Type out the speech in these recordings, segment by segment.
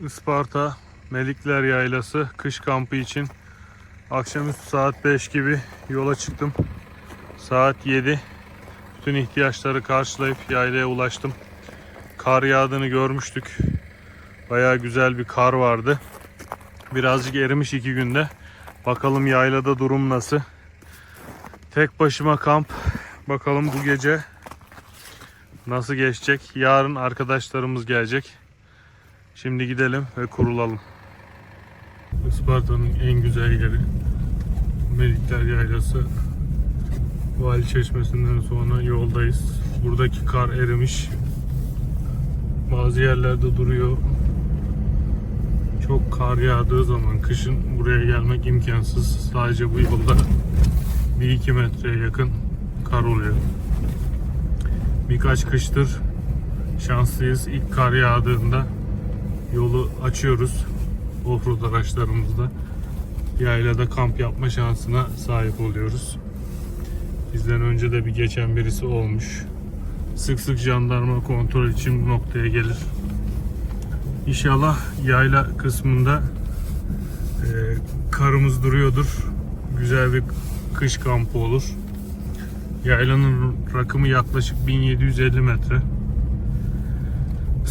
Isparta Melikler Yaylası kış kampı için akşamüstü saat 5 gibi yola çıktım. Saat 7. Bütün ihtiyaçları karşılayıp yaylaya ulaştım. Kar yağdığını görmüştük. Bayağı güzel bir kar vardı. Birazcık erimiş iki günde. Bakalım yaylada durum nasıl. Tek başıma kamp. Bakalım bu gece nasıl geçecek. Yarın arkadaşlarımız gelecek. Şimdi gidelim ve kurulalım. Isparta'nın en güzel yeri Melikler Yaylası. Vali Çeşmesi'nden sonra yoldayız. Buradaki kar erimiş. Bazı yerlerde duruyor. Çok kar yağdığı zaman kışın buraya gelmek imkansız. Sadece bu yolda 1-2 metreye yakın kar oluyor. Birkaç kıştır şanslıyız. İlk kar yağdığında yolu açıyoruz. Offroad araçlarımızda. Yaylada kamp yapma şansına sahip oluyoruz. Bizden önce de bir geçen birisi olmuş. Sık sık jandarma kontrol için bu noktaya gelir. İnşallah yayla kısmında e, karımız duruyordur. Güzel bir kış kampı olur. Yaylanın rakımı yaklaşık 1750 metre.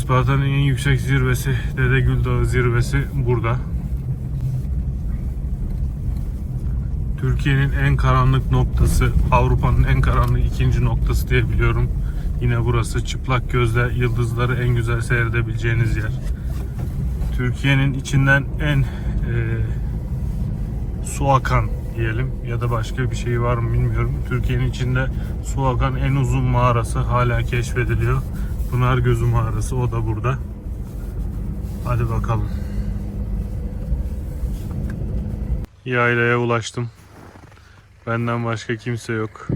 Isparta'nın en yüksek zirvesi Dedegül Dağı zirvesi burada. Türkiye'nin en karanlık noktası, Avrupa'nın en karanlık ikinci noktası diye biliyorum. Yine burası çıplak gözle yıldızları en güzel seyredebileceğiniz yer. Türkiye'nin içinden en e, su akan diyelim ya da başka bir şey var mı bilmiyorum. Türkiye'nin içinde su akan en uzun mağarası hala keşfediliyor. Pınar Gözü mağarası o da burada. Hadi bakalım. Yaylaya ulaştım. Benden başka kimse yok.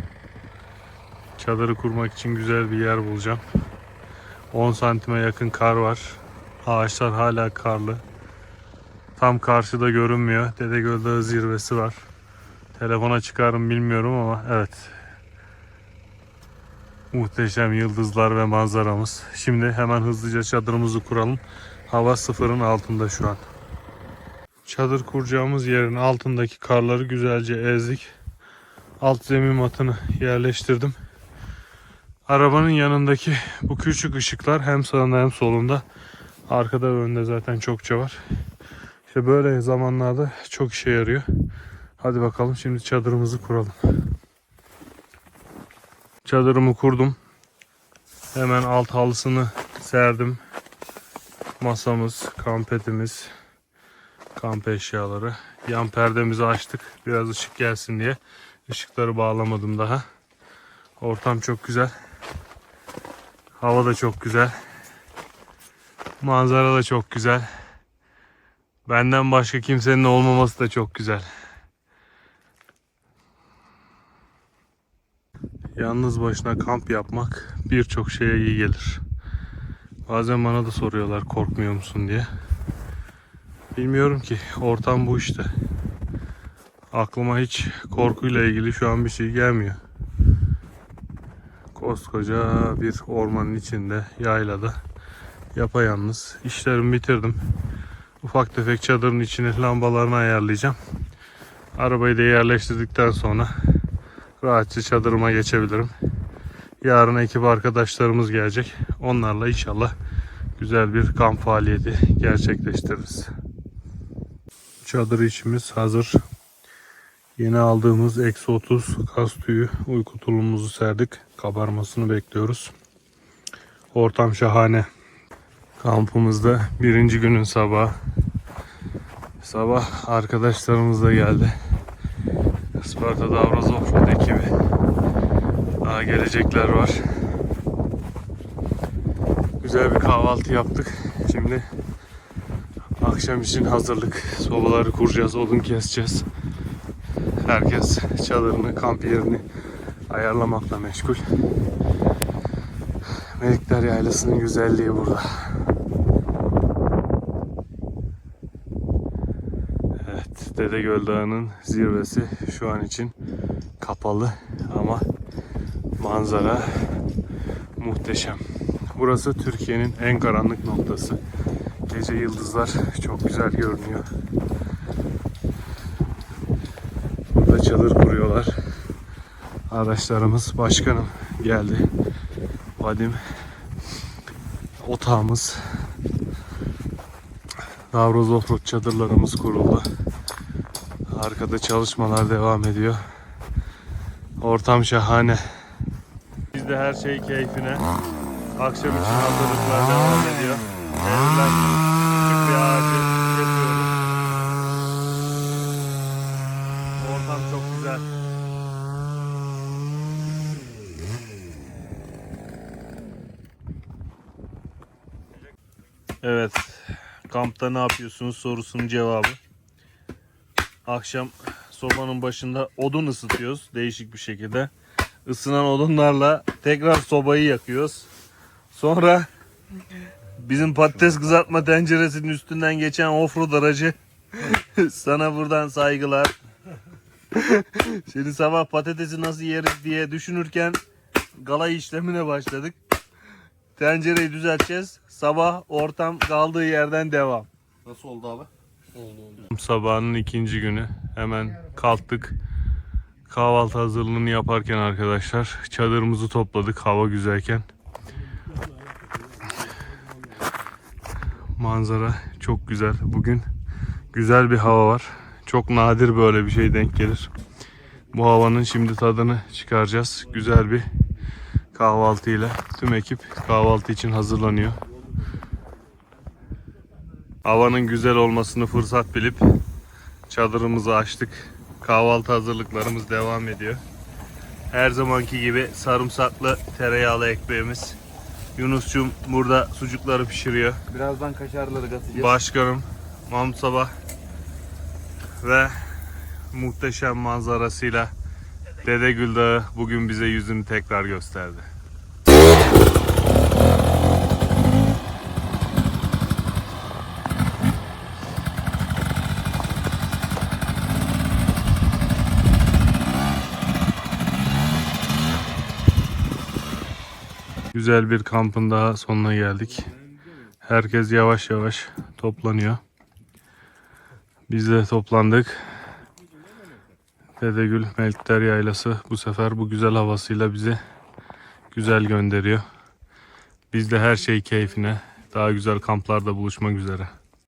Çadırı kurmak için güzel bir yer bulacağım. 10 santime yakın kar var. Ağaçlar hala karlı. Tam karşıda görünmüyor. Dedegöl Dağı zirvesi var. Telefona çıkarım bilmiyorum ama evet. Muhteşem yıldızlar ve manzaramız. Şimdi hemen hızlıca çadırımızı kuralım. Hava sıfırın altında şu an. Çadır kuracağımız yerin altındaki karları güzelce ezdik. Alt zemin matını yerleştirdim. Arabanın yanındaki bu küçük ışıklar hem sağında hem solunda. Arkada ve önde zaten çokça var. İşte böyle zamanlarda çok işe yarıyor. Hadi bakalım şimdi çadırımızı kuralım. Çadırımı kurdum. Hemen alt halısını serdim. Masamız, kampetimiz, kamp eşyaları. Yan perdemizi açtık. Biraz ışık gelsin diye. Işıkları bağlamadım daha. Ortam çok güzel. Hava da çok güzel. Manzara da çok güzel. Benden başka kimsenin olmaması da çok güzel. Yalnız başına kamp yapmak birçok şeye iyi gelir. Bazen bana da soruyorlar korkmuyor musun diye. Bilmiyorum ki ortam bu işte. Aklıma hiç korkuyla ilgili şu an bir şey gelmiyor. Koskoca bir ormanın içinde, yaylada yapayalnız. İşlerimi bitirdim. Ufak tefek çadırın içine lambalarını ayarlayacağım. Arabayı da yerleştirdikten sonra rahatça çadırıma geçebilirim. Yarın ekip arkadaşlarımız gelecek. Onlarla inşallah güzel bir kamp faaliyeti gerçekleştiririz. Çadır içimiz hazır. Yeni aldığımız eksi 30 kas tüyü uyku tulumumuzu serdik. Kabarmasını bekliyoruz. Ortam şahane. Kampımızda birinci günün sabahı. Sabah arkadaşlarımız da geldi. Isparta Davraz Offroad ekibi. Daha gelecekler var. Güzel bir kahvaltı yaptık. Şimdi akşam için hazırlık. Sobaları kuracağız, odun keseceğiz. Herkes çadırını, kamp yerini ayarlamakla meşgul. Melikler Yaylası'nın güzelliği burada. Evet, Dedegöl Dağı'nın zirvesi şu an için kapalı ama manzara muhteşem. Burası Türkiye'nin en karanlık noktası. Gece yıldızlar çok güzel görünüyor. Burada çadır kuruyorlar. Arkadaşlarımız, başkanım geldi. Vadim, otağımız, Offroad çadırlarımız kuruldu. Arkada çalışmalar devam ediyor. Ortam şahane. Bizde her şey keyfine. Akşam için hazırlıklar devam ediyor. Evler küçük bir ağacı kesiyoruz. Ortam çok güzel. Evet. Kampta ne yapıyorsunuz sorusunun cevabı. Akşam sobanın başında odun ısıtıyoruz değişik bir şekilde. Isınan odunlarla tekrar sobayı yakıyoruz. Sonra bizim patates kızartma tenceresinin üstünden geçen offroad aracı sana buradan saygılar. Şimdi sabah patatesi nasıl yeriz diye düşünürken galay işlemine başladık. Tencereyi düzelteceğiz. Sabah ortam kaldığı yerden devam. Nasıl oldu abi? Sabahın ikinci günü hemen kalktık. Kahvaltı hazırlığını yaparken arkadaşlar çadırımızı topladık hava güzelken. Manzara çok güzel. Bugün güzel bir hava var. Çok nadir böyle bir şey denk gelir. Bu havanın şimdi tadını çıkaracağız. Güzel bir kahvaltıyla tüm ekip kahvaltı için hazırlanıyor. Havanın güzel olmasını fırsat bilip çadırımızı açtık. Kahvaltı hazırlıklarımız devam ediyor. Her zamanki gibi sarımsaklı tereyağlı ekmeğimiz. Yunus'cum burada sucukları pişiriyor. Birazdan kaşarları katacağız. Başkanım Mahmut Sabah ve muhteşem manzarasıyla Dede Gül Dağı bugün bize yüzünü tekrar gösterdi. Güzel bir kampın daha sonuna geldik. Herkes yavaş yavaş toplanıyor. Biz de toplandık. Dedegül Melikler Yaylası bu sefer bu güzel havasıyla bizi güzel gönderiyor. Biz de her şey keyfine. Daha güzel kamplarda buluşmak üzere.